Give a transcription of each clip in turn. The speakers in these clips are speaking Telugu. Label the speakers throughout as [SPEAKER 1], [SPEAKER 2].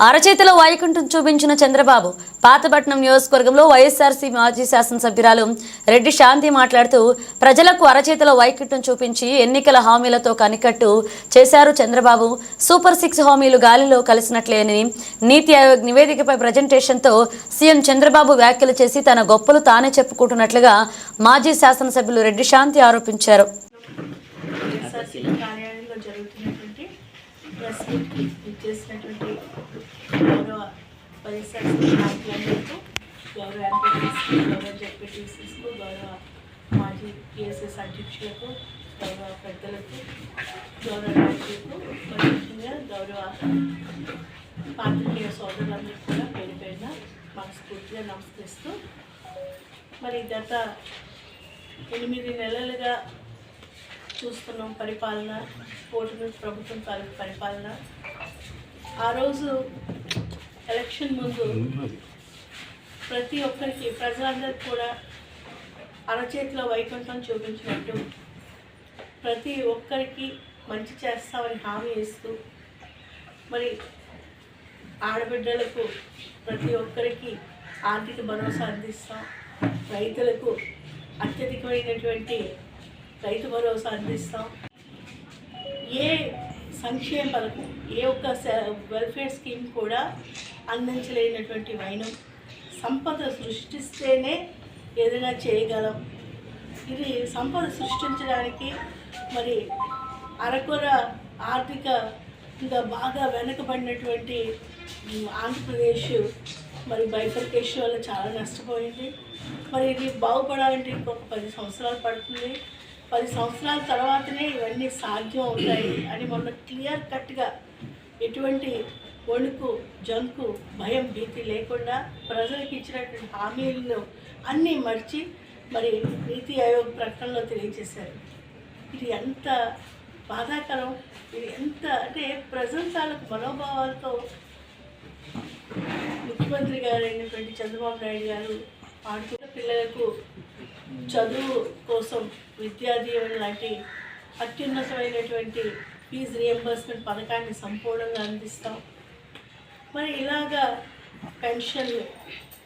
[SPEAKER 1] అరచేతిలో వైకుంఠం చూపించిన చంద్రబాబు పాతపట్నం నియోజకవర్గంలో వైఎస్ఆర్సీ మాజీ శాసనసభ్యురాలు రెడ్డి శాంతి మాట్లాడుతూ ప్రజలకు అరచేతిలో వైకుంఠం చూపించి ఎన్నికల హామీలతో కనికట్టు చేశారు చంద్రబాబు. సూపర్ సిక్స్ హామీలు గాలిలో కలిసినట్లేని నీతి ఆయోగ్ నివేదికపై ప్రజెంటేషన్తో సీఎం చంద్రబాబు వ్యాఖ్యలు చేసి తన గొప్పలు తానే చెప్పుకుంటున్నట్లుగా మాజీ శాసనసభ్యులు రెడ్డి శాంతి ఆరోపించారు.
[SPEAKER 2] ప్రెస్ మీట్కి ఇచ్చేసినటువంటి గౌరవ వైఎస్ఆర్సీపీ నాయకులందరికీ గౌరవ ఎంపీటీస్ గౌరవ జెడ్పీటీసీస్కు గౌరవ మాజీ పిఎస్ఎస్ అధ్యక్షులకు గౌరవ పెద్దలకు గౌరవ నాయకులకు ముఖ్యంగా గౌరవ పాత్రికేయ సోదరులందరికీ కూడా పేరు పేరున మనస్ఫూర్తిగా నమస్కరిస్తూ మరి గత ఎనిమిది నెలలుగా చూస్తున్నాం పరిపాలన కూటమి ప్రభుత్వం తాలూకు పరిపాలన. ఆ రోజు ఎలక్షన్ ముందు ప్రతి ఒక్కరికి ప్రజలందరికీ కూడా అరచేతిలో వైకుంఠం చూపించినట్టు ప్రతి ఒక్కరికి మంచి చేస్తామని హామీ ఇస్తూ మరి ఆడబిడ్డలకు ప్రతి ఒక్కరికి ఆర్థిక భరోసా అందిస్తాం. రైతులకు అత్యధికమైనటువంటి రైతు భరోసా అందిస్తాం. ఏ సంక్షేమ పథకం ఏ ఒక్క వెల్ఫేర్ స్కీమ్ కూడా అందించలేనటువంటి వైనం. సంపద సృష్టిస్తేనే ఏదైనా చేయగలం. ఇది సంపద సృష్టించడానికి మరి అరకొర ఆర్థిక ఇంకా బాగా వెనుకబడినటువంటి ఆంధ్రప్రదేశ్ మరి బైఫర్కేషన్ వల్ల చాలా నష్టపోయింది. మరి ఇది బాగుపడాలంటే ఇంకొక పది సంవత్సరాలు పడుతుంది. పది సంవత్సరాల తర్వాతనే ఇవన్నీ సాధ్యం అవుతాయి అని మొన్న క్లియర్ కట్గా ఎటువంటి ఒణుకు జంకు భయం భీతి లేకుండా ప్రజలకు ఇచ్చినటువంటి హామీలను అన్నీ మర్చి మరి నీతి ఆయోగ్ ప్రకటనలో తెలియజేశారు. ఇది ఎంత బాధాకరం ఇది ఎంత అంటే ప్రజల తాలూకు మనోభావాలతో ముఖ్యమంత్రి గారు అయినటువంటి చంద్రబాబు నాయుడు గారు పాడుతూ పిల్లలకు చదువు కోసం విద్యా దీవెన లాంటి అత్యున్నతమైనటువంటి ఫీజు రియంబర్స్మెంట్ పథకాన్ని సంపూర్ణంగా అందిస్తాం. మరి ఇలాగా పెన్షన్లు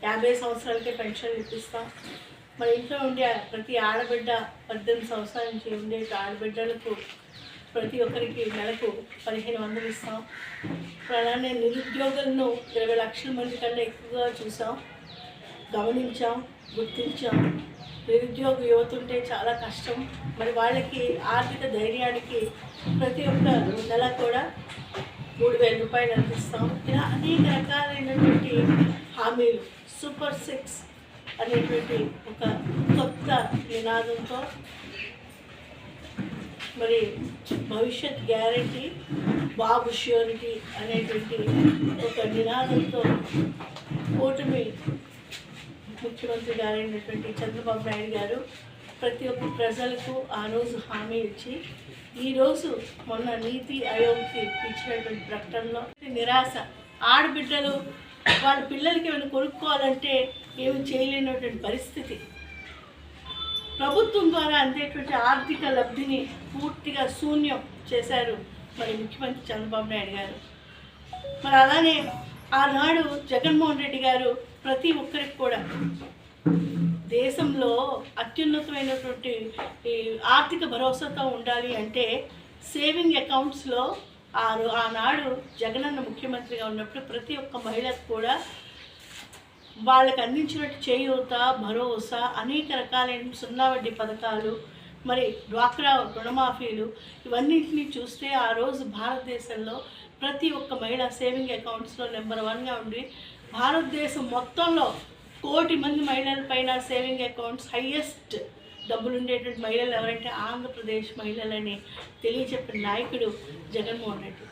[SPEAKER 2] యాభై సంవత్సరాలకే పెన్షన్లు ఇప్పిస్తాం. మన ఇంట్లో ఉండే ప్రతి ఆడబిడ్డ పద్దెనిమిది సంవత్సరాల నుంచి ఉండే ఆడబిడ్డలకు ప్రతి ఒక్కరికి నెలకు పదిహేను వందలు ఇస్తాం. అలానే నిరుద్యోగులను ఇరవై లక్షల మంది కన్నా ఎక్కువగా చూసాం. గమనించాం గుర్తించాం. నిరుద్యోగ యువత ఉంటే చాలా కష్టం. మరి వాళ్ళకి ఆర్థిక ధైర్యానికి ప్రతి ఒక్క నెల కూడా మూడు వేల రూపాయలు అందిస్తాం. ఇలా అనేక రకాలైనటువంటి హామీలు సూపర్ సిక్స్ అనేటువంటి ఒక కొత్త నినాదంతో మరి భవిష్యత్ గ్యారంటీ బాబు ష్యూరిటీ అనేటువంటి ఒక నినాదంతో కూటమి ముఖ్యమంత్రి గారైనటువంటి చంద్రబాబు నాయుడు గారు ప్రతి ఒక్క ప్రజలకు ఆ రోజు హామీ ఇచ్చి ఈరోజు మొన్న నీతి ఆయోగ్కి ఇచ్చినటువంటి ప్రకటనలో నిరాశ. ఆడబిడ్డలు వాళ్ళ పిల్లలకి ఏమైనా కొనుక్కోవాలంటే ఏమి చేయలేనటువంటి పరిస్థితి. ప్రభుత్వం ద్వారా అందేటువంటి ఆర్థిక లబ్ధిని పూర్తిగా శూన్యం చేశారు మరి ముఖ్యమంత్రి చంద్రబాబు నాయుడు గారు. మరి అలానే ఆనాడు జగన్మోహన్ రెడ్డి గారు ప్రతి ఒక్కరికి కూడా దేశంలో అత్యున్నతమైనటువంటి ఈ ఆర్థిక భరోసాతో ఉండాలి అంటే సేవింగ్ అకౌంట్స్లో ఆరు ఆనాడు జగనన్న ముఖ్యమంత్రిగా ఉన్నప్పుడు ప్రతి ఒక్క మహిళకు కూడా వాళ్ళకి అందించినట్టు చేయూత భరోసా అనేక రకాలైన సున్నా వడ్డీ పథకాలు మరి డ్వాక్రా రుణమాఫీలు ఇవన్నింటినీ చూస్తే ఆ రోజు భారతదేశంలో ప్రతి ఒక్క మహిళ సేవింగ్ అకౌంట్స్లో నెంబర్ వన్గా ఉండి భారతదేశం మొత్తంలో కోటి మంది మహిళల పైన సేవింగ్ అకౌంట్స్ హయ్యెస్ట్ డబ్బులు ఉండేటువంటి మహిళలు ఎవరంటే ఆంధ్రప్రదేశ్ మహిళలని తెలియచెప్పిన నాయకుడు జగన్మోహన్ రెడ్డి.